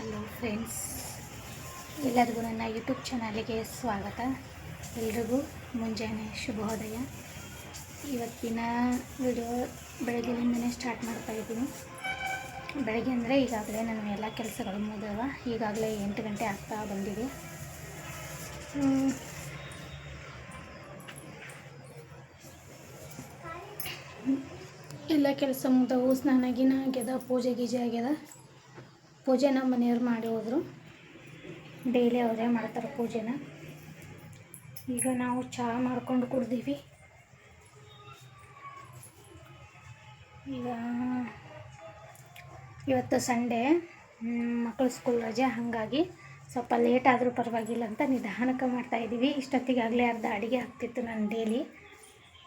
Hello friends ಎಲ್ಲರಿಗೂ ನನ್ನ YouTube ಚಾನಲಿಗೆ ಸ್ವಾಗತ. ಎಲ್ರಿಗೂ ಮುಂಜಾನೆ ಶುಭೋದಯ. ಇವತ್ತಿನ ವಿಡಿಯೋ ಬೆಳಗ್ಗೆಯಿಂದನೇ ಸ್ಟಾರ್ಟ್ ಮಾಡ್ತಾ ಇದ್ದೀನಿ. ಬೆಳಗ್ಗೆ ಅಂದರೆ ಈಗಾಗಲೇ ನನ್ನ ಎಲ್ಲ ಕೆಲಸಗಳು ಮುಗಿದವ. ಈಗಾಗಲೇ ಎಂಟು ಗಂಟೆ ಆಗ್ತಾ ಬಂದಿದೆ. ಎಲ್ಲ ಕೆಲಸ ಮುಗ್ದವು. ಸ್ನಾನ ಗಿನ ಆಗ್ಯದ, ಪೂಜೆ ಗೀಜೆ ಆಗ್ಯದ. ಪೂಜೆ ನಮ್ಮ ಮನೆಯವ್ರು ಮಾಡಿ ಹೋದರು. ಡೈಲಿ ಅವರೇ ಮಾಡ್ತಾರೆ ಪೂಜೆನ. ಈಗ ನಾವು ಚಹಾ ಮಾಡ್ಕೊಂಡು ಕುಡ್ದೀವಿ. ಈಗ ಇವತ್ತು ಸಂಡೇ ಮಕ್ಕಳು ಸ್ಕೂಲ್ ರಜೆ, ಹಾಗಾಗಿ ಸ್ವಲ್ಪ ಲೇಟ್ ಆದರೂ ಪರವಾಗಿಲ್ಲ ಅಂತ ನಿಧಾನಕ್ಕೆ ಮಾಡ್ತಾಯಿದ್ದೀವಿ ಇಷ್ಟೊತ್ತಿಗಾಗಲೇ ಅರ್ಧ ಅಡುಗೆ ಆಗ್ತಿತ್ತು ನಾನು ಡೈಲಿ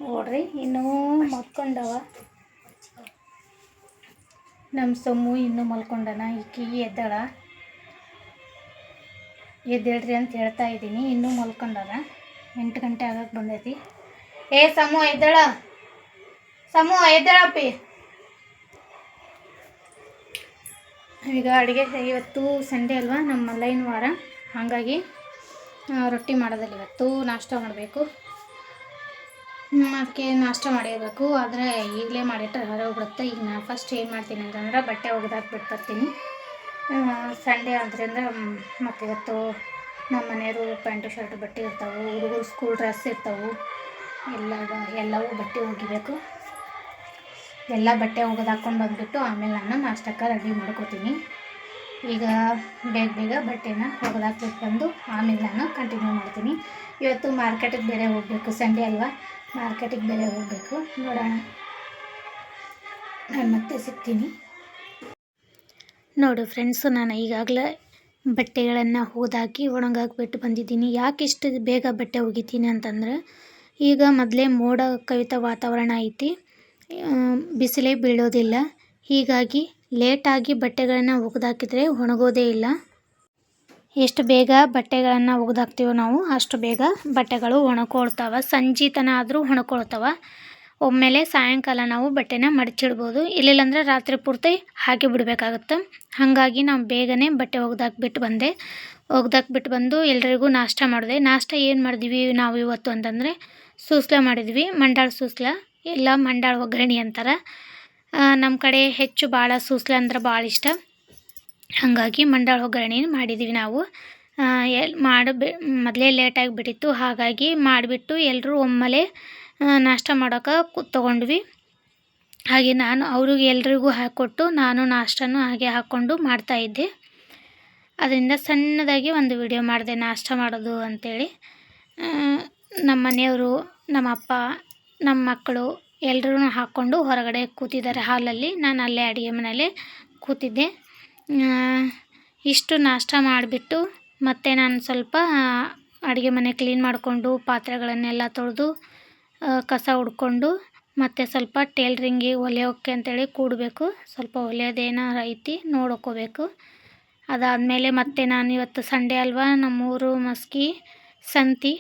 ನೋಡ್ರಿ, ಇನ್ನೂ ಮಲ್ಕೊಂಡವ. ನಮ್ಮ ಸೊಮ್ಮು ಇನ್ನೂ ಮಲ್ಕೊಂಡನ ಈಕಿ ಎದ್ದಾಳ. ಎದ್ದೇಳ್ರಿ ಅಂತ ಹೇಳ್ತಾ ಇದ್ದೀನಿ, ಇನ್ನೂ ಮಲ್ಕೊಂಡನ. ಎಂಟು ಗಂಟೆ ಆಗಕ್ಕೆ ಬಂದೈತಿ. ಏ ಸಮು ಎದ್ದಾಳ. ಸಮು ಎದ್ದೇಳಪ್ಪಿ. ಈಗ ಅಡುಗೆ ಇವತ್ತು ಸಂಡೇ ಅಲ್ವಾ, ನಮ್ಮ ಮಲ್ಲೈನ ವಾರ. ಹಾಗಾಗಿ ರೊಟ್ಟಿ ಮಾಡೋದಿಲ್ಲ ಇವತ್ತು, ನಾಷ್ಟ ಮಾಡಬೇಕು. ಅದಕ್ಕೆ ನಾಷ್ಟ ಮಾಡಿರಬೇಕು. ಆದರೆ ಈಗಲೇ ಮಾಡಿಟ್ರೆ ಬಿಡುತ್ತೆ. ಈಗ ನಾನು ಫಸ್ಟ್ ಏನು ಮಾಡ್ತೀನಿ ಅಂತಂದ್ರೆ ಬಟ್ಟೆ ಒಗೆದಾಕ್ಬಿಟ್ಟು ಬರ್ತೀನಿ. ಸಂಡೇ ಆದ್ದರಿಂದ ಮತ್ತು ಇವತ್ತು ನಮ್ಮ ಮನೆಯವರು ಪ್ಯಾಂಟು, ಶರ್ಟ್, ಬಟ್ಟೆ ಇರ್ತಾವೆ. ಹುಡುಗರು ಸ್ಕೂಲ್ ಡ್ರೆಸ್ ಇರ್ತಾವೆ. ಎಲ್ಲ ಎಲ್ಲವೂ ಬಟ್ಟೆ ಒಗಿಬೇಕು. ಎಲ್ಲ ಬಟ್ಟೆ ಒಗೆದಾಕೊಂಡು ಬಂದುಬಿಟ್ಟು ಆಮೇಲೆ ನಾನು ನಾಷ್ಟಕ್ಕೆ ರೆಡಿ ಮಾಡ್ಕೋತೀನಿ. ಈಗ ಬೇಗ ಬೇಗ ಬಟ್ಟೆನ ಒಗೆದಾಕ್ಬಿಟ್ಟು ಬಂದು ಆಮೇಲೆ ನಾನು ಕಂಟಿನ್ಯೂ ಮಾಡ್ತೀನಿ. ಇವತ್ತು ಮಾರ್ಕೆಟಿಗೆ ಬೇರೆ ಹೋಗಬೇಕು. ಸಂಡೇ ಅಲ್ವಾ? ಮಾರ್ಕೆಟಿಗೆ ಬೇರೆ ಹೋಗಬೇಕು. ನೋಡೋಣ. ನಾನು ಮತ್ತೆ ಸಿಗ್ತೀನಿ. ನೋಡು ಫ್ರೆಂಡ್ಸು ನಾನು ಈಗಾಗಲೇ ಬಟ್ಟೆಗಳನ್ನು ಹೋದಾಕಿ ಒಣಗಾಕ್ಬಿಟ್ಟು ಬಂದಿದ್ದೀನಿ. ಯಾಕೆ ಇಷ್ಟು ಬೇಗ ಬಟ್ಟೆ ಒಗಿತೀನಿ ಅಂತಂದ್ರೆ, ಈಗ ಮೊದಲೇ ಮೋಡ ಕವಿತ ವಾತಾವರಣ ಐತಿ. ಬಿಸಿಲೇ ಬೀಳೋದಿಲ್ಲ. ಹೀಗಾಗಿ ಲೇಟಾಗಿ ಬಟ್ಟೆಗಳನ್ನು ಒಗೆದಾಕಿದ್ರೆ ಒಣಗೋದೇ ಇಲ್ಲ. ಎಷ್ಟು ಬೇಗ ಬಟ್ಟೆಗಳನ್ನು ಒಗೆದಾಕ್ತೀವೋ ನಾವು ಅಷ್ಟು ಬೇಗ ಬಟ್ಟೆಗಳು ಒಣಕೊಳ್ತಾವೆ. ಸಂಜೆ ತನ ಆದರೂ ಒಣಕೊಳ್ತಾವೆ. ಒಮ್ಮೆಲೆ ಸಾಯಂಕಾಲ ನಾವು ಬಟ್ಟೆನ ಮಡಚಿಡ್ಬೋದು. ಇಲ್ಲಿಲ್ಲಂದ್ರೆ ರಾತ್ರಿ ಪೂರ್ತಿ ಹಾಕಿ ಬಿಡಬೇಕಾಗತ್ತೆ. ಹಾಗಾಗಿ ನಾವು ಬೇಗನೆ ಬಟ್ಟೆ ಒಗ್ದಾಕ್ಬಿಟ್ಟು ಬಂದೆ. ಒಗ್ದಾಕ್ಬಿಟ್ಟು ಬಂದು ಎಲ್ರಿಗೂ ನಾಷ್ಟ ಮಾಡಿದೆ. ನಾಷ್ಟ ಏನು ಮಾಡಿದ್ವಿ ನಾವು ಇವತ್ತು ಅಂತಂದರೆ ಸೂಸ್ಲ ಮಾಡಿದ್ವಿ. ಮಂಡಾಳ ಸೂಸ್ಲ, ಇಲ್ಲ ಮಂಡಾಳ ಒಗ್ಗರಣೆ ಅಂತಾರೆ. ನಮ್ಮ ಕಡೆ ಹೆಚ್ಚು ಭಾಳ ಸೂಸ್ಲ ಅಂದ್ರೆ ಭಾಳ ಇಷ್ಟ. ಹಾಗಾಗಿ ಮಂಡಾಳ ಒಗ್ಗರಣೆ ಮಾಡಿದ್ವಿ ನಾವು. ಎಲ್ ಮಾಡಿ ಮೊದಲೇ ಲೇಟಾಗಿ ಬಿಟ್ಟಿತ್ತು ಹಾಗಾಗಿ ಮಾಡಿಬಿಟ್ಟು ಎಲ್ಲರೂ ಒಮ್ಮೆಲೆ ನಾಷ್ಟ ಮಾಡೋಕೆ ತೊಗೊಂಡ್ವಿ. ಹಾಗೆ ನಾನು, ಅವ್ರಿಗೆ ಎಲ್ರಿಗೂ ಹಾಕ್ಕೊಟ್ಟು ನಾನು ನಾಷ್ಟನೂ ಹಾಗೆ ಹಾಕ್ಕೊಂಡು ಮಾಡ್ತಾಯಿದ್ದೆ ಅದರಿಂದ ಸಣ್ಣದಾಗಿ ಒಂದು ವಿಡಿಯೋ ಮಾಡಿದೆ, ನಾಷ್ಟ ಮಾಡೋದು ಅಂಥೇಳಿ ನಮ್ಮ ಮನೆಯವರು, ನಮ್ಮ ಅಪ್ಪ, ನಮ್ಮ ಮಕ್ಕಳು ಎಲ್ಲರೂ ಹಾಕ್ಕೊಂಡು ಹೊರಗಡೆ ಕೂತಿದ್ದಾರೆ ಹಾಲಲ್ಲಿ. ನಾನು ಅಲ್ಲೇ ಅಡುಗೆ ಮನೆಯಲ್ಲೇ ಕೂತಿದ್ದೆ. ಇಷ್ಟು ನಾಷ್ಟ ಮಾಡಿಬಿಟ್ಟು ಮತ್ತೆ ನಾನು ಸ್ವಲ್ಪ ಅಡುಗೆ ಮನೆ ಕ್ಲೀನ್ ಮಾಡಿಕೊಂಡು ಪಾತ್ರೆಗಳನ್ನೆಲ್ಲ ತೊಳೆದು ಕಸ ಹುಡ್ಕೊಂಡು ಮತ್ತು ಸ್ವಲ್ಪ ಟೇಲ್ರಿಂಗಿಗೆ ಹೊಲಿಯೋಕ್ಕೆ ಅಂತೇಳಿ ಕೂಡಬೇಕು. ಸ್ವಲ್ಪ ಹೊಲಿಯೋದೇನೋ ಐತಿ ನೋಡ್ಕೋಬೇಕು. ಅದಾದಮೇಲೆ ಮತ್ತೆ ನಾನು ಇವತ್ತು ಸಂಡೇ ಅಲ್ವಾ, ನಮ್ಮೂರು ಮಸ್ಕಿ ಸಂತಿ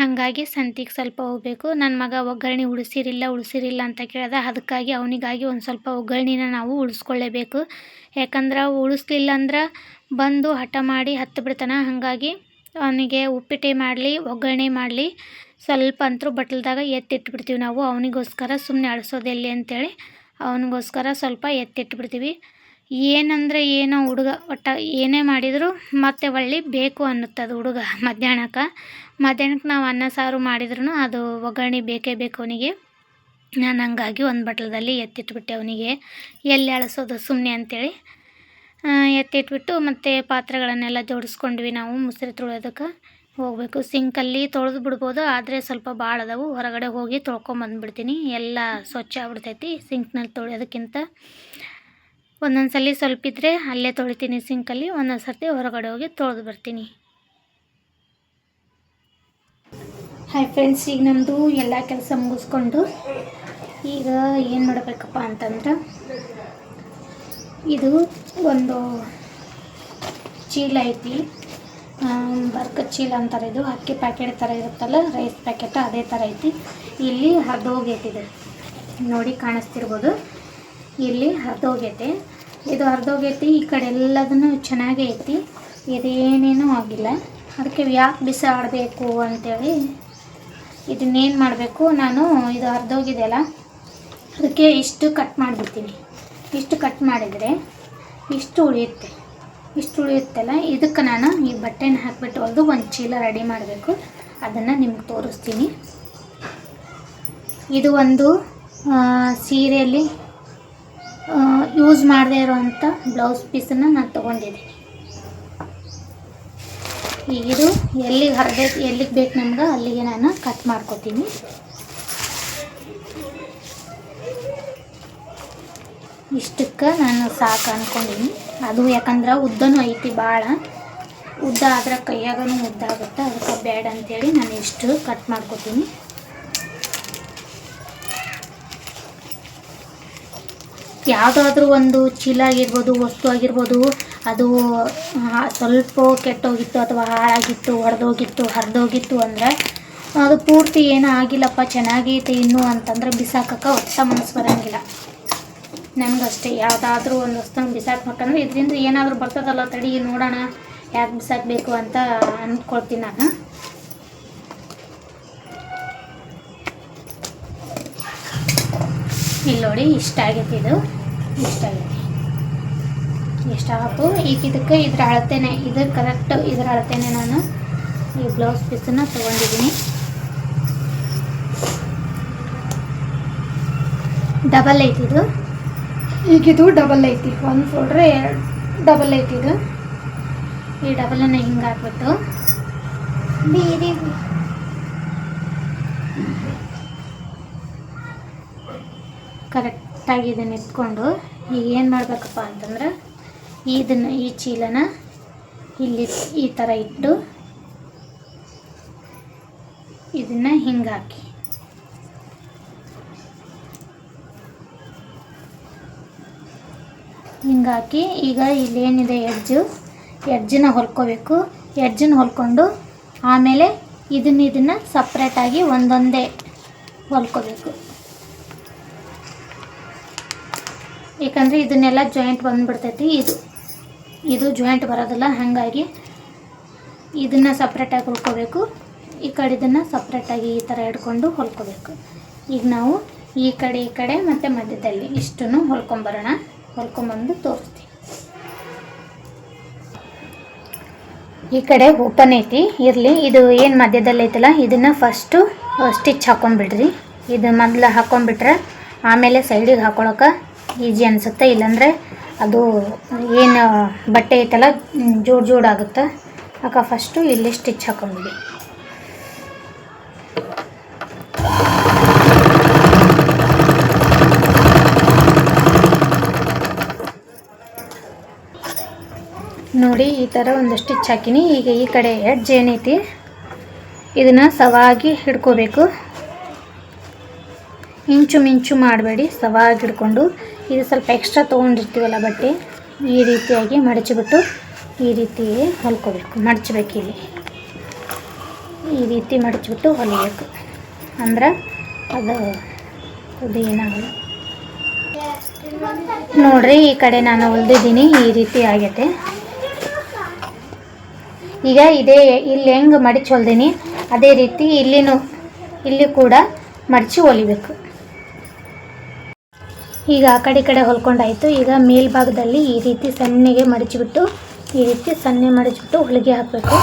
ಹಾಗಾಗಿ ಸಂತಿಗೆ ಸ್ವಲ್ಪ ಹೋಗಬೇಕು. ನನ್ನ ಮಗ ಒಗ್ಗರಣೆ ಉಳಿಸಿರಿಲ್ಲ ಉಳಿಸಿರಿಲ್ಲ ಅಂತ ಕೇಳ್ದ ಅದಕ್ಕಾಗಿ ಅವನಿಗಾಗಿ ಒಂದು ಸ್ವಲ್ಪ ಒಗ್ಗರಣೆನ ನಾವು ಉಳಿಸ್ಕೊಳ್ಳೇಬೇಕು ಯಾಕಂದ್ರೆ ಉಳಿಸ್ಲಿಲ್ಲ ಅಂದ್ರೆ ಬಂದು ಹಠ ಮಾಡಿ ಹತ್ತು ಬಿಡ್ತಾನೆ ಹಾಗಾಗಿ ಅವನಿಗೆ ಉಪ್ಪಿಟ್ಟೆ ಮಾಡಲಿ, ಒಗ್ಗರಣೆ ಮಾಡಲಿ, ಸ್ವಲ್ಪ ಅಂತರೂ ಬಟ್ಲದಾಗ ಎತ್ತಿಟ್ಬಿಡ್ತೀವಿ ನಾವು. ಅವನಿಗೋಸ್ಕರ ಸುಮ್ಮನೆ ಅಳಿಸೋದೆಲ್ಲಿ ಅಂತೇಳಿ, ಅವನಿಗೋಸ್ಕರ ಸ್ವಲ್ಪ ಎತ್ತಿಟ್ಬಿಡ್ತೀವಿ. ಏನಂದರೆ ಏನೋ ಹುಡುಗ ಒಟ್ಟು ಏನೇ ಮಾಡಿದರೂ ಮತ್ತೆ ಒಳ್ಳೆ ಬೇಕು ಅನ್ನುತ್ತದು ಹುಡುಗ ಮಧ್ಯಾಹ್ನಕ್ಕೆ. ಮಧ್ಯಾಹ್ನಕ್ಕೆ ನಾವು ಅನ್ನ ಸಾರು ಮಾಡಿದ್ರೂ ಅದು ಒಗ್ಗರಣೆ ಬೇಕೇ ಬೇಕು ಅವನಿಗೆ. ನಾನು ಹಂಗಾಗಿ ಒಂದು ಬಟ್ಲದಲ್ಲಿ ಎತ್ತಿಟ್ಬಿಟ್ಟೆ ಅವನಿಗೆ. ಎಲ್ಲಿ ಅಳಿಸೋದು ಸುಮ್ಮನೆ ಅಂತೇಳಿ. ಆ, ಎತ್ತಿಟ್ಬಿಟ್ಟು ಮತ್ತು ಪಾತ್ರೆಗಳನ್ನೆಲ್ಲ ಜೋಡಿಸ್ಕೊಂಡ್ವಿ ನಾವು ಮುಸ್ರೆ ತೊಳೆಯೋದಕ್ಕೆ. ಹೋಗಬೇಕು. ಸಿಂಕಲ್ಲಿ ತೊಳೆದು ಬಿಡ್ಬೋದು ಆದರೆ ಸ್ವಲ್ಪ ಭಾಳ ಅದಾವು. ಹೊರಗಡೆ ಹೋಗಿ ತೊಳ್ಕೊಂಬಂದ್ಬಿಡ್ತೀನಿ. ಎಲ್ಲ ಸ್ವಚ್ಛ ಆಗ್ಬಿಡ್ತೈತಿ ಸಿಂಕ್ನಲ್ಲಿ ತೊಳೆಯೋದಕ್ಕಿಂತ. ಒಂದೊಂದು ಸಲ ಸ್ವಲ್ಪ ಇದ್ದರೆ ಅಲ್ಲೇ ತೊಳಿತೀನಿ ಸಿಂಕಲ್ಲಿ ಒಂದೊಂದು ಸರ್ತಿ ಹೊರಗಡೆ ಹೋಗಿ ತೊಳೆದು ಬರ್ತೀನಿ. ಹಾಯ್ ಫ್ರೆಂಡ್ಸ್ ಈಗ ನಮ್ಮದು ಎಲ್ಲ ಕೆಲಸ ಮುಗಿಸ್ಕೊಂಡು ಈಗ ಏನು ಮಾಡಬೇಕಪ್ಪ ಅಂತಂದ್ರೆ ಇದು ಒಂದು ಚೀಲ ಐತಿ. ಬರ್ಕ ಚೀಲ ಅಂತಾರೆ ಇದು, ಅಕ್ಕಿ ಪ್ಯಾಕೆಟ್ ಥರ ಇರುತ್ತಲ್ಲ ರೈಸ್ ಪ್ಯಾಕೆಟ್ ಅದೇ ಥರ ಐತಿ. ಇಲ್ಲಿ ಹರಿದೋಗೈತಿದೆ ನೋಡಿ ಕಾಣಿಸ್ತಿರ್ಬೋದು. ಇಲ್ಲಿ ಹರಿದೋಗೈತೆ ಇದು ಹರಿದೋಗೈತಿ ಈ ಕಡೆ ಎಲ್ಲದನ್ನು ಚೆನ್ನಾಗೇ ಐತಿ. ಇದೇನೇನೂ ಆಗಿಲ್ಲ. ಅದಕ್ಕೆ ಯಾಕೆ ಬಿಸಾಡಬೇಕು ಅಂತೇಳಿ ಇದನ್ನೇನು ಮಾಡಬೇಕು, ನಾನು ಇದು ಹರಿದೋಗಿದೆಯಲ್ಲ ಅದಕ್ಕೆ ಇಷ್ಟು ಕಟ್ ಮಾಡಿಬಿಡ್ತೀನಿ. ಇಷ್ಟು ಕಟ್ ಮಾಡಿದರೆ ಇಷ್ಟು ಉಳಿಯುತ್ತೆ. ಇಷ್ಟು ಉಳಿಯುತ್ತಲ್ಲ ಇದಕ್ಕೆ ನಾನು ಈ ಬಟ್ಟೆನ ಹಾಕಿಬಿಟ್ಟು ಹೊಲ್ದು ಒಂದು ಚೀಲ ರೆಡಿ ಮಾಡಬೇಕು. ಅದನ್ನು ನಿಮ್ಗೆ ತೋರಿಸ್ತೀನಿ. ಇದು ಒಂದು ಸೀರೆಯಲ್ಲಿ ಯೂಸ್ ಮಾಡದೇ ಇರೋವಂಥ ಬ್ಲೌಸ್ ಪೀಸನ್ನು ನಾನು ತೊಗೊಂಡಿದ್ದೀನಿ. ಈಗಿದು ಎಲ್ಲಿಗೆ ಹರಡಬೇಕು ಎಲ್ಲಿಗೆ ಬೇಕು ನಮ್ಗೆ, ಅಲ್ಲಿಗೆ ನಾನು ಕಟ್ ಮಾಡ್ಕೊತೀನಿ. ಇಷ್ಟಕ್ಕೆ ನಾನು ಸಾಕು ಅಂದ್ಕೊಂಡಿನಿ ಅದು ಯಾಕಂದ್ರೆ ಉದ್ದನೂ ಐತಿ ಭಾಳ ಉದ್ದ ಆದ್ರೆ ಕೈಯಾಗೂ ಉದ್ದ ಆಗುತ್ತೆ, ಅದಕ್ಕೆ ಬೇಡ ಅಂತೇಳಿ ನಾನು ಇಷ್ಟು ಕಟ್ ಮಾಡ್ಕೊತೀನಿ. ಯಾವುದಾದ್ರೂ ಒಂದು ಚೀಲ ಆಗಿರ್ಬೋದು, ವಸ್ತು ಆಗಿರ್ಬೋದು, ಅದು ಸ್ವಲ್ಪ ಕೆಟ್ಟೋಗಿತ್ತು ಅಥವಾ ಹಾಳಾಗಿತ್ತು, ಒಡೆದೋಗಿತ್ತು, ಹರಿದೋಗಿತ್ತು ಅಂದರೆ ಅದು ಪೂರ್ತಿ ಏನೂ ಆಗಿಲ್ಲಪ್ಪ, ಚೆನ್ನಾಗೈತೆ ಇನ್ನೂ ಅಂತಂದ್ರೆ ಬಿಸಾಕಕ್ಕೆ ಒಟ್ಟ ಮನಸ್ಸು ಬರೋಂಗಿಲ್ಲ. ನನಗಷ್ಟೇ ಯಾವುದಾದ್ರೂ ಒಂದು ವಸ್ತುನ ಬಿಸಾಕ್ಬೇಕಂದ್ರೆ ಇದರಿಂದ ಏನಾದರೂ ಬರ್ತದಲ್ಲ ತಡಿ, ನೋಡೋಣ ಯಾಕೆ ಬಿಸಾಕಬೇಕು ಅಂತ ಅಂದ್ಕೊಳ್ತೀನಿ ನಾನು. ಇಲ್ಲಿ ನೋಡಿ ಇಷ್ಟ ಆಗೈತಿ ಇದು. ಇಷ್ಟ ಆಗೈತಿ. ಎಷ್ಟಾಗತ್ತು ಈಗ ಇದಕ್ಕೆ ಇದ್ರ ಅಳತೆನೆ ಇದು ಕರೆಕ್ಟ್ ಇದ್ರ ಅಳತೆನೆ ನಾನು ಈ ಬ್ಲೌಸ್ ಪೀಸನ್ನು ತೊಗೊಂಡಿದ್ದೀನಿ. ಡಬಲ್ ಐತಿ ಇದು. ಈಗ ಇದು ಡಬಲ್ ಐತಿ ಒಂದು ಫೋಲ್ಡ್ರೆ ಡಬಲ್ ಐತಿ ಇದು. ಈ ಡಬಲನ್ನು ಹಿಂಗೆ ಹಾಕ್ಬಿಟ್ಟು. ಬೇರೆ ಕರೆಕ್ಟಾಗಿ ಇದನ್ನು ಎತ್ಕೊಂಡು ಈಗ ಏನು ಮಾಡಬೇಕಪ್ಪ ಅಂತಂದ್ರೆ ಇದನ್ನು ಈ ಚೀಲನ ಇಲ್ಲಿ ಈ ಥರ ಇಟ್ಟು ಇದನ್ನು ಹಿಂಗೆ ಹಾಕಿ. ಹಿಂಗಾಕಿ ಈಗ ಇಲ್ಲೇನಿದೆ ಎಡ್ಜು? ಎಡ್ಜನ್ನ ಹೊಲ್ಕೋಬೇಕು. ಎಡ್ಜನ್ನ ಹೊಲ್ಕೊಂಡು ಆಮೇಲೆ ಇದನ್ನ ಇದನ್ನು ಸಪ್ರೇಟಾಗಿ ಒಂದೊಂದೇ ಹೊಲ್ಕೋಬೇಕು. ಏಕೆಂದರೆ ಇದನ್ನೆಲ್ಲ ಜಾಯಿಂಟ್ ಬಂದ್ಬಿಡ್ತೈತಿ. ಇದು ಇದು ಜಾಯಿಂಟ್ ಬರೋದಿಲ್ಲ, ಹಾಗಾಗಿ ಇದನ್ನು ಸಪ್ರೇಟಾಗಿ ಹೊಲ್ಕೋಬೇಕು ಈ ಕಡೆ ಇದನ್ನು ಸಪ್ರೇಟಾಗಿ ಈ ಥರ ಹಿಡ್ಕೊಂಡು ಹೊಲ್ಕೋಬೇಕು. ಈಗ ನಾವು ಈ ಕಡೆ ಈ ಕಡೆ ಮತ್ತು ಮಧ್ಯದಲ್ಲಿ ಇಷ್ಟನ್ನು ಹೊಲ್ಕೊಂಬರೋಣ. ಹೊಲ್ಕೊಂಬಂದು ತೋರಿಸ್ತೀವಿ ಈ ಕಡೆ ಓಪನ್ ಐತಿ. ಇರಲಿ, ಇದು ಏನು ಮಧ್ಯದಲ್ಲಿ ಐತಲ್ಲ, ಇದನ್ನು ಫಸ್ಟು ಸ್ಟಿಚ್ ಹಾಕೊಂಡ್ಬಿಡ್ರಿ. ಇದು ಮೊದಲು ಹಾಕೊಂಡ್ಬಿಟ್ರೆ ಆಮೇಲೆ ಸೈಡಿಗೆ ಹಾಕೊಳಕ್ಕೆ ಈಜಿ ಅನಿಸುತ್ತೆ, ಇಲ್ಲಾಂದರೆ ಅದು ಏನು, ಬಟ್ಟೆ ಐತಲ್ಲ ಜೋಡ್ ಜೋಡ್ ಆಗುತ್ತೆ. ಆಗ ಫಸ್ಟು ಇಲ್ಲಿ ಸ್ಟಿಚ್ ಹಾಕೊಂಡಿದ್ವಿ ನೋಡಿ, ಈ ಥರ ಒಂದು ಸ್ಟಿಚ್ ಹಾಕಿನಿ. ಈಗ ಈ ಕಡೆ ಎಡ್ಜ್ ಏನೈತಿ ಇದನ್ನು ಸವಾಗಿ ಹಿಡ್ಕೋಬೇಕು. ಇಂಚು ಮಿಂಚು ಮಾಡಬೇಡಿ ಸವಾಗಿ ಹಿಡ್ಕೊಂಡು ಇದು ಸ್ವಲ್ಪ ಎಕ್ಸ್ಟ್ರಾ ತೊಗೊಂಡಿರ್ತೀವಲ್ಲ ಬಟ್ಟೆ, ಈ ರೀತಿಯಾಗಿ ಮಡಚಿಬಿಟ್ಟು ಈ ರೀತಿ ಹೊಲ್ಕೋಬೇಕು, ಮಡಚಬೇಕು ಇಲ್ಲಿ. ಈ ರೀತಿ ಮಡಚಿಬಿಟ್ಟು ಹೊಲಿಬೇಕು. ಅಂದ್ರೆ ಅದು ಅದು ಏನಾಗಲ್ಲ. ನೋಡ್ರಿ, ಈ ಕಡೆ ನಾನು ಹೊಲ್ದಿದ್ದೀನಿ, ಈ ರೀತಿ ಆಗೈತೆ. ಈಗ ಇದೇ, ಇಲ್ಲಿ ಹೆಂಗೆ ಮಡಚಿ ಹೊಲ್ದೀನಿ, ಅದೇ ರೀತಿ ಇಲ್ಲಿನೂ, ಇಲ್ಲಿ ಕೂಡ ಮಡಚಿ ಹೊಲಿಬೇಕು. ಈಗ ಆ ಕಡೆ ಕಡೆ ಹೊಲ್ಕೊಂಡಾಯಿತು. ಈಗ ಮೇಲ್ಭಾಗದಲ್ಲಿ ಈ ರೀತಿ ಸಣ್ಣಗೆ ಮಡಚಿಬಿಟ್ಟು, ಈ ರೀತಿ ಸಣ್ಣ ಮಡಚಿಬಿಟ್ಟು ಹೊಲಿಗೆ ಹಾಕಬೇಕು.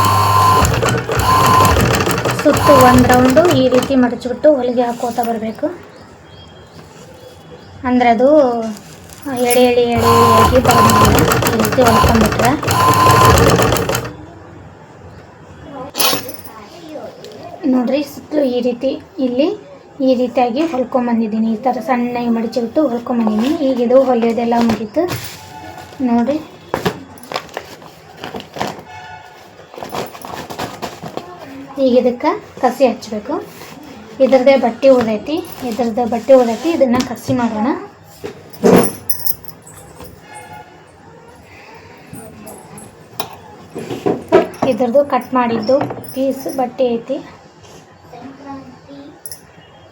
ಸುತ್ತು ಒಂದು ರೌಂಡು ಈ ರೀತಿ ಮಡಚಿಬಿಟ್ಟು ಹೊಲಿಗೆ ಹಾಕೋತಾ ಬರಬೇಕು. ಅಂದ್ರೆ ಅದು ಎಳೆ ಎಳೆ ಎಳೆ ಎಳೆಯಾಗಿ ಬರೋದಿಲ್ಲ ಈ ರೀತಿ ಹೊಲ್ಕೊಂಡ್ಬಿಟ್ರೆ. ನೋಡ್ರಿ ಸುತ್ತಲೂ ಈ ರೀತಿ ಇಲ್ಲಿ ಈ ರೀತಿಯಾಗಿ ಹೊಲ್ಕೊಂಬಂದಿದ್ದೀನಿ. ಈ ಥರ ಸಣ್ಣಗೆ ಮಡಚಿಬಿಟ್ಟು ಹೊಲ್ಕೊಂಬಂದಿದ್ದೀನಿ. ಈಗ ಇದು ಹೊಲಿಯೋದೆಲ್ಲ ಮುಗೀತು. ನೋಡಿ. ಈಗ ಇದಕ್ಕೆ ಕಸಿ ಹಚ್ಚಬೇಕು. ಇದ್ರದ್ದೇ ಬಟ್ಟೆ ಉಳೈತಿ ಇದ್ರದ್ದು ಬಟ್ಟೆ ಉಳೈತಿ ಇದನ್ನು ಕಸಿ ಮಾಡೋಣ. ಇದ್ರದ್ದು ಕಟ್ ಮಾಡಿದ್ದು ಪೀಸ್ ಬಟ್ಟೆ ಐತಿ.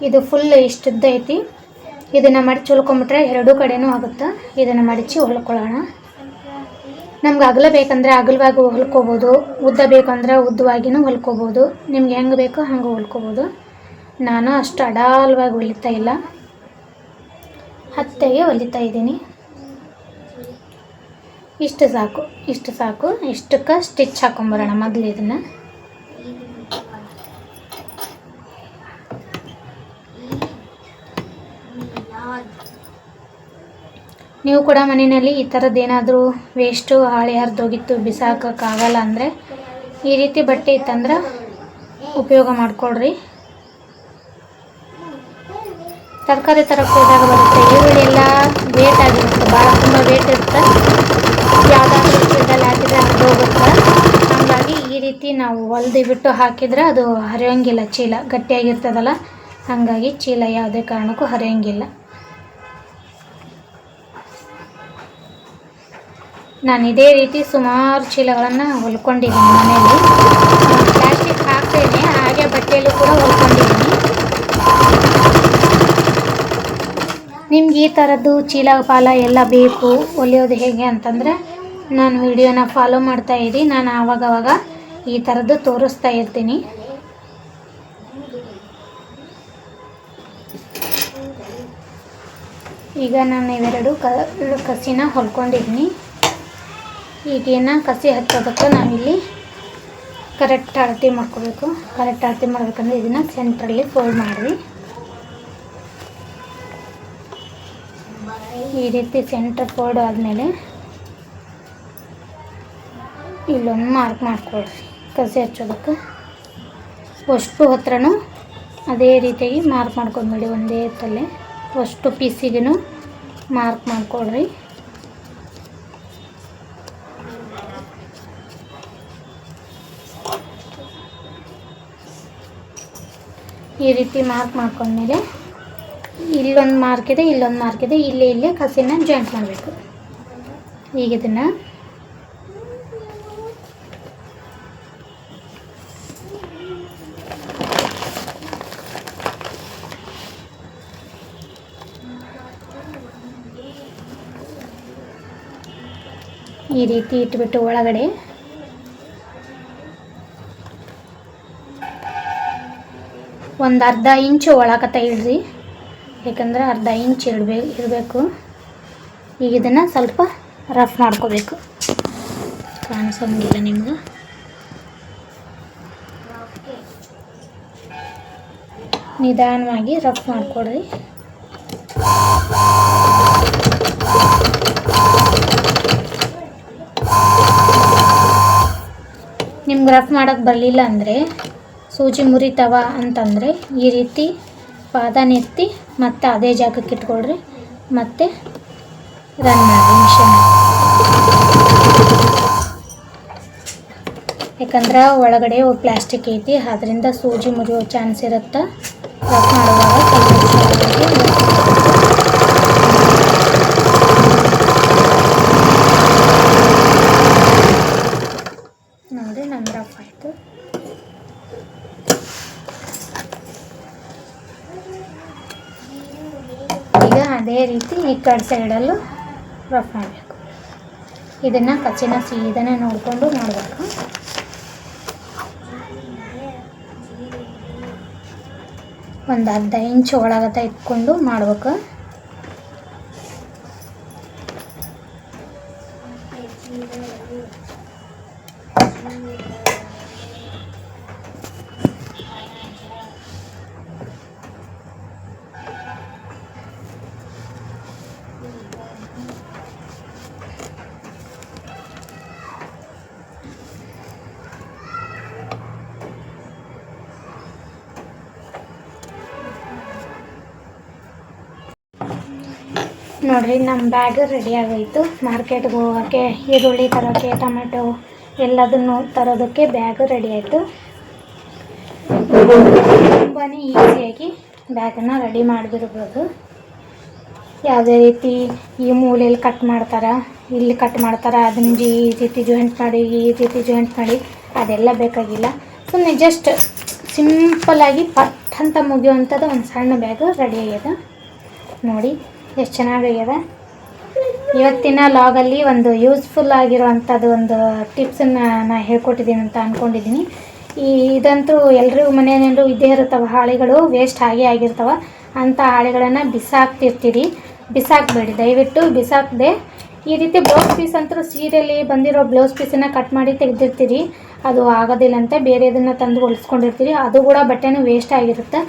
ಇದು ಫುಲ್ ಇಷ್ಟದ ಐತಿ. ಇದನ್ನು ಮಡಚಿ ಹೊಲ್ಕೊಂಬಿಟ್ರೆ ಎರಡೂ ಕಡೆನೂ ಆಗುತ್ತೆ. ಇದನ್ನು ಮಡಚಿ ಹೊಲ್ಕೊಳ್ಳೋಣ. ನಮ್ಗೆ ಅಗಲ ಬೇಕಂದರೆ ಅಗಲವಾಗಿ ಹೊಲ್ಕೋಬೋದು. ಉದ್ದ ಬೇಕಂದ್ರೆ ಉದ್ದವಾಗಿನೂ ಹೊಲ್ಕೋಬೋದು. ನಿಮ್ಗೆ ಹೆಂಗೆ ಬೇಕೋ ಹಂಗೆ ಹೊಲ್ಕೋಬೋದು. ನಾನು ಅಷ್ಟು ಅಡಾಲ್ವಾಗಿ ಹೊಲಿತಾ ಇಲ್ಲ. ಹತ್ತೆಗೆ ಹೊಲಿತಾ ಇದ್ದೀನಿ. ಇಷ್ಟು ಸಾಕು ಇಷ್ಟು ಸಾಕು. ಇಷ್ಟಕ್ಕೆ ಸ್ಟಿಚ್ ಹಾಕೊಂಬರೋಣ ಮೊದಲು ಇದನ್ನು. ನೀವು ಕೂಡ ಮನೆಯಲ್ಲಿ ಈ ಥರದ್ದೇನಾದರೂ ವೇಸ್ಟು ಹಾಳೆ ಹರಿದೋಗಿತ್ತು ಬಿಸಾಕೋಕ್ಕಾಗಲ್ಲ ಅಂದರೆ ಈ ರೀತಿ ಬಟ್ಟೆ ಇತ್ತಂದ್ರೆ ಉಪಯೋಗ ಮಾಡಿಕೊಡ್ರಿ ತರಕಾರಿ ತರಕ್ಕೆ ಹೋದಾಗ ಬರುತ್ತೆ. ಈರುಳ್ಳಿ ಎಲ್ಲ ವೇಟ್ ಆಗಿರುತ್ತೆ. ಭಾಳ ತುಂಬ ವೇಟ್ ಇರುತ್ತೆ. ಯಾವುದಾದ್ರೂ ಚೀಲದಲ್ಲಿ ಹಾಕಿದ್ರೆ ಹರಿದೋಗುತ್ತೆ ಹಾಗಾಗಿ ಈ ರೀತಿ ನಾವು ಹೊಲ್ದು ಬಿಟ್ಟು ಹಾಕಿದ್ರೆ ಅದು ಹರಿಯೋಂಗಿಲ್ಲ ಚೀಲ. ಗಟ್ಟಿಯಾಗಿರ್ತದಲ್ಲ? ಹಾಗಾಗಿ ಚೀಲ ಯಾವುದೇ ಕಾರಣಕ್ಕೂ ಹರಿಯೋಂಗಿಲ್ಲ. ನಾನು ಇದೇ ರೀತಿ ಸುಮಾರು ಚೀಲಗಳನ್ನು ಹೊಲ್ಕೊಂಡಿದ್ದೀನಿ ಮನೆಯಲ್ಲಿ. ಪ್ಲಾಸ್ಟಿಕ್ ಹಾಕ್ತೇನೆ, ಹಾಗೆ ಬಟ್ಟೆಯಲ್ಲೂ ಕೂಡ ಹೊಲ್ಕೊಂಡಿದ್ದೀನಿ. ನಿಮ್ಗೆ ಈ ಥರದ್ದು ಚೀಲ, ಪಾಲ ಎಲ್ಲ ಬೇಕು, ಹೊಲಿಯೋದು ಹೇಗೆ ಅಂತಂದರೆ ನಾನು ವಿಡಿಯೋನ ಫಾಲೋ ಮಾಡ್ತಾ ಇರಿ. ನಾನು ಆವಾಗವಾಗ ಈ ಥರದ್ದು ತೋರಿಸ್ತಾ ಇರ್ತೀನಿ. ಈಗ ನಾನು ಇವೆರಡು ಕ ಕಸಿನ ಹೊಲ್ಕೊಂಡಿದ್ದೀನಿ. ಈಗೇನ ಕಸಿ ಹಚ್ಚೋದಕ್ಕೆ ನಾವಿಲ್ಲಿ ಕರೆಕ್ಟ್ ಅಳತೆ ಮಾಡ್ಕೋಬೇಕು. ಕರೆಕ್ಟ್ ಅಳತೆ ಮಾಡ್ಬೇಕಂದ್ರೆ ಇದನ್ನು ಸೆಂಟ್ರಲ್ಲಿ ಫೋಲ್ಡ್ ಮಾಡಿರಿ. ಈ ರೀತಿ ಸೆಂಟ್ರ್ ಫೋಲ್ಡ್ ಆದಮೇಲೆ ಇಲ್ಲೊಂದು ಮಾರ್ಕ್ ಮಾಡ್ಕೊಳ್ರಿ. ಕಸಿ ಹಚ್ಚೋದಕ್ಕೆ. ಅಷ್ಟು ಹತ್ರನೂ ಅದೇ ರೀತಿಯಾಗಿ ಮಾರ್ಕ್ ಮಾಡ್ಕೊಂಡ್ಬಿಡಿ ಒಂದೇ ತಲೆ. ಅಷ್ಟು ಪೀಸಿಗೂ ಮಾರ್ಕ್ ಮಾಡ್ಕೊಳ್ರಿ. ಈ ರೀತಿ ಮಾರ್ಕ್ ಮಾಡ್ಕೊಂಡ್ಮೇಲೆ ಇಲ್ಲೊಂದು ಮಾರ್ಕ್ ಇದೆ, ಇಲ್ಲೊಂದು ಮಾರ್ಕ್ ಇದೆ. ಇಲ್ಲೇ ಇಲ್ಲೇ ಕಸಿನ ಜಾಯಿಂಟ್ ಮಾಡಬೇಕು. ಈಗ ಇದನ್ನು ಈ ರೀತಿ ಇಟ್ಬಿಟ್ಟು ಒಳಗಡೆ ಒಂದು ಅರ್ಧ ಇಂಚು ಒಳಕತ್ತ ಇಡ್ರಿ. ಯಾಕಂದ್ರೆ ಅರ್ಧ ಇಂಚ್ ಇಡಬೇಕು. ಇರಬೇಕು ಈಗ ಇದನ್ನು ಸ್ವಲ್ಪ ರಫ್ ಮಾಡ್ಕೋಬೇಕು. ಕಾಣಿಸೋಂಗಿಲ್ಲ ನಿಮ್ಗೆ? ನಿಧಾನವಾಗಿ ರಫ್ ಮಾಡಿಕೊಡ್ರಿ. ನಿಮ್ಗೆ ರಫ್ ಮಾಡೋಕ್ಕೆ ಬರಲಿಲ್ಲ ಅಂದರೆ ಸೂಜಿ ಮುರಿತವ ಅಂತಂದರೆ ಈ ರೀತಿ ಪಾದನೆತ್ತಿ ಮತ್ತೆ ಅದೇ ಜಾಗಕ್ಕೆ ಇಟ್ಕೊಳ್ರಿ. ಮತ್ತು ರನ್ ಮಾಡಿ ಮಿಷನ್ ಯಾಕಂದ್ರೆ ಒಳಗಡೆ ಪ್ಲಾಸ್ಟಿಕ್ ಐತಿ ಅದರಿಂದ ಸೂಜಿ ಮುರಿಯೋ ಚಾನ್ಸ್ ಇರುತ್ತೆ. ವರ್ಕ್ ಮಾಡುವಾಗ ಸ್ವಲ್ಪ ಹುಷಾರಾಗಿ ರಫ್ ಮಾಡ್ಬೇಕು. ನೋಡಿ ನಮ್ಮ ರಫ್ ಆಯಿತು ಈಗ ಅದೇ ರೀತಿ ಈ ಕಡೆ ಸೈಡಲ್ಲೂ ರಫ್ ಮಾಡಬೇಕು. ಇದನ್ನು ಕಚ್ಚಿನ ಸೀದನೆ ನೋಡಿಕೊಂಡು ಮಾಡಬೇಕು ಒಂದು ಅರ್ಧ ಇಂಚ್ ಒಳಗತ್ತ ಇಟ್ಕೊಂಡು ಮಾಡ್ಬೇಕು. ನೋಡ್ರಿ ನಮ್ಮ ಬ್ಯಾಗ್ ರೆಡಿ ಆಗೋಯ್ತು ಮಾರ್ಕೆಟ್ಗೆ ಹೋಗೋಕ್ಕೆ ಈರುಳ್ಳಿ ತರೋಕ್ಕೆ ಟೊಮೆಟೊ ಎಲ್ಲದನ್ನು ತರೋದಕ್ಕೆ ಬ್ಯಾಗ್ ರೆಡಿ ಆಯಿತು. ತುಂಬಾ ಈಸಿಯಾಗಿ ಬ್ಯಾಗನ್ನು ರೆಡಿ ಮಾಡಿಬಿಡ್ಬೋದು ಯಾವುದೇ ರೀತಿ ಈ ಮೂಲೆಯಲ್ಲಿ ಕಟ್ ಮಾಡ್ತಾರೆ, ಇಲ್ಲಿ ಕಟ್ ಮಾಡ್ತಾರೆ, ಅದನ್ನ ಈ ರೀತಿ ಜಾಯಿಂಟ್ ಮಾಡಿ, ಈ ರೀತಿ ಜಾಯಿಂಟ್ ಮಾಡಿ, ಅದೆಲ್ಲ ಬೇಕಾಗಿಲ್ಲ. ಸುಮ್ಮನೆ ಜಸ್ಟ್ ಸಿಂಪಲ್ಲಾಗಿ ಪಟ್ ಅಂತ ಮುಗಿಯುವಂಥದ್ದು ಒಂದು ಸಣ್ಣ ಬ್ಯಾಗ್ ರೆಡಿ ಆಗ್ಯದ. ನೋಡಿ. ಎಷ್ಟು ಚೆನ್ನಾಗಿದೆ ಇವತ್ತಿನ ಲಾಗಲ್ಲಿ ಒಂದು ಯೂಸ್ಫುಲ್ ಆಗಿರೋವಂಥದ್ದು ಒಂದು ಟಿಪ್ಸನ್ನು ನಾ ಹೇಳ್ಕೊಟ್ಟಿದ್ದೀನಿ ಅಂತ ಅಂದ್ಕೊಂಡಿದ್ದೀನಿ ಈ ಇದಂತೂ ಎಲ್ರಿಗೂ ಮನೆಯಲ್ಲೂ ಇದ್ದೇ ಇರುತ್ತವೆ, ಹಾಳೆಗಳು ವೇಸ್ಟ್ ಹಾಗೆ ಆಗಿರ್ತವೆ. ಅಂಥ ಹಾಳೆಗಳನ್ನು ಬಿಸಾಕ್ತಿರ್ತೀರಿ. ಬಿಸಾಕಬೇಡಿ, ದಯವಿಟ್ಟು ಬಿಸಾಕದೆ. ಈ ರೀತಿ ಬ್ಲೌಸ್ ಪೀಸ್ ಅಂತೂ ಸೀರೆಯಲ್ಲಿ ಬಂದಿರೋ ಬ್ಲೌಸ್ ಪೀಸನ್ನು ಕಟ್ ಮಾಡಿ ತೆಗೆದಿರ್ತೀರಿ. ಅದು ಆಗೋದಿಲ್ಲ ಅಂತ ಬೇರೆ ಇದನ್ನು ತಂದು ಹೊಲಿಸ್ಕೊಂಡಿರ್ತೀರಿ. ಅದು ಕೂಡ ಬಟ್ಟೆನೂ ವೇಸ್ಟ್ ಆಗಿರುತ್ತೆ.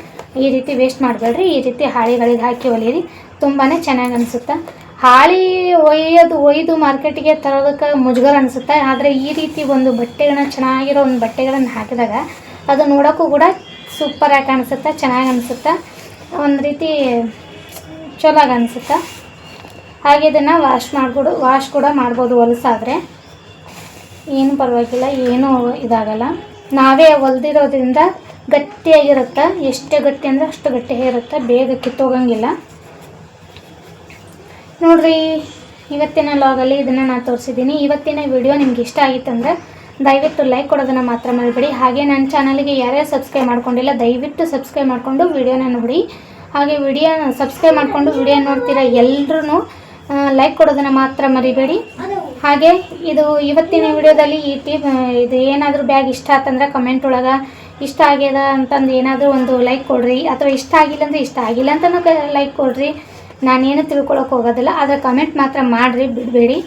ಈ ರೀತಿ ವೇಸ್ಟ್ ಮಾಡಬೇಡ್ರಿ. ಈ ರೀತಿ ಹಾಳೆಗಳಿಗೆ ಹಾಕಿ ಹೊಲಿಯಿರಿ. ತುಂಬಾ ಚೆನ್ನಾಗಿ ಅನಿಸುತ್ತೆ. ಹಾಳಿ ಒಯ್ಯೋದು, ಒಯ್ದು ಮಾರ್ಕೆಟಿಗೆ ತರೋದಕ್ಕೆ ಮುಜುಗರ ಅನಿಸುತ್ತೆ. ಆದರೆ ಈ ರೀತಿ ಒಂದು ಬಟ್ಟೆಗಳನ್ನ ಚೆನ್ನಾಗಿರೋ ಒಂದು ಬಟ್ಟೆಗಳನ್ನು ಹಾಕಿದಾಗ ಅದು ನೋಡೋಕ್ಕೂ ಕೂಡ ಸೂಪರಾಗಿ ಕಾಣಿಸುತ್ತೆ ಚೆನ್ನಾಗಿ ಅನಿಸುತ್ತೆ. ಒಂದು ರೀತಿ ಚಲೋ ಅನಿಸುತ್ತೆ. ಹಾಗೆ ಇದನ್ನು ವಾಶ್ ಮಾಡಿಬಿಡು ವಾಶ್ ಕೂಡ ಮಾಡ್ಬೋದು ಹೊಲಸಾದರೆ. ಏನು ಪರವಾಗಿಲ್ಲ, ಏನೂ ಇದಾಗಲ್ಲ. ನಾವೇ ಹೊಲ್ದಿರೋದ್ರಿಂದ ಗಟ್ಟಿಯಾಗಿರುತ್ತೆ. ಎಷ್ಟೇ ಗಟ್ಟಿ ಅಂದರೆ ಅಷ್ಟು ಗಟ್ಟಿಯಾಗಿರುತ್ತೆ ಬೇಗ ಕಿತ್ತೋಗಂಗಿಲ್ಲ. ನೋಡ್ರಿ, ಇವತ್ತಿನ ಲಾಗಲ್ಲಿ ಇದನ್ನು ನಾನು ತೋರಿಸಿದ್ದೀನಿ. ಇವತ್ತಿನ ವಿಡಿಯೋ ನಿಮ್ಗೆ ಇಷ್ಟ ಆಗಿತ್ತಂದ್ರೆ ದಯವಿಟ್ಟು ಲೈಕ್ ಕೊಡೋದನ್ನು ಮಾತ್ರ ಮಾಡಬೇಡಿ ಹಾಗೆ ನನ್ನ ಚಾನಲ್ಗೆ ಯಾರ್ಯಾರು ಸಬ್ಸ್ಕ್ರೈಬ್ ಮಾಡ್ಕೊಂಡಿಲ್ಲ, ದಯವಿಟ್ಟು ಸಬ್ಸ್ಕ್ರೈಬ್ ಮಾಡಿಕೊಂಡು ವಿಡಿಯೋನ ನೋಡಿ. ಹಾಗೆ ವಿಡಿಯೋನ ಸಬ್ಸ್ಕ್ರೈಬ್ ಮಾಡಿಕೊಂಡು ವಿಡಿಯೋ ನೋಡ್ತೀರ ಎಲ್ಲರೂ ಲೈಕ್ ಕೊಡೋದನ್ನು ಮಾತ್ರ ಮರಿಬೇಡಿ. ಹಾಗೆ ಇದು ಇವತ್ತಿನ ವಿಡಿಯೋದಲ್ಲಿ ಈ ಟಿ ಇದು ಏನಾದರೂ ಬ್ಯಾಗ್ ಇಷ್ಟ ಆತಂದ್ರೆ ಕಮೆಂಟ್ ಒಳಗೆ ಇಷ್ಟ ಆಗ್ಯದ ಅಂತಂದು ಏನಾದರೂ ಒಂದು ಲೈಕ್ ಕೊಡ್ರಿ. ಅಥವಾ ಇಷ್ಟ ಆಗಿಲ್ಲ ಅಂದರೆ ಇಷ್ಟ ಆಗಿಲ್ಲ ಅಂತಲೂ ಲೈಕ್ ಕೊಡ್ರಿ. ನಾನೇನು ತಿಳ್ಕೊಳಕ್ಕೆ ಹೋಗೋದಿಲ್ಲ, ಆದರೆ ಕಮೆಂಟ್ ಮಾತ್ರ ಮಾಡಿರಿ, ಬಿಡಬೇಡಿ.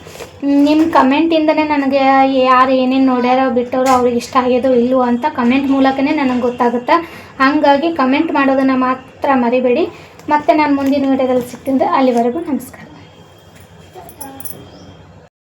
ನಿಮ್ಮ ಕಮೆಂಟಿಂದನೇ ನನಗೆ ಯಾರು ಏನೇನು ನೋಡ್ಯಾರೋ ಬಿಟ್ಟವರೋ ಅವ್ರಿಗೆ ಇಷ್ಟ ಆಗ್ಯದೋ ಇಲ್ಲವೋ ಅಂತ ಕಮೆಂಟ್ ಮೂಲಕನೇ ನನಗೆ ಗೊತ್ತಾಗುತ್ತೆ. ಹಾಗಾಗಿ ಕಮೆಂಟ್ ಮಾಡೋದನ್ನು ಮಾತ್ರ ಮರಿಬೇಡಿ. ಮತ್ತೆ ನಾನು ಮುಂದಿನ ವೀಡಿಯೋದಲ್ಲಿ ಸಿಗ್ತಿದ್ದೆ ಅಲ್ಲಿವರೆಗೂ ನಮಸ್ಕಾರ.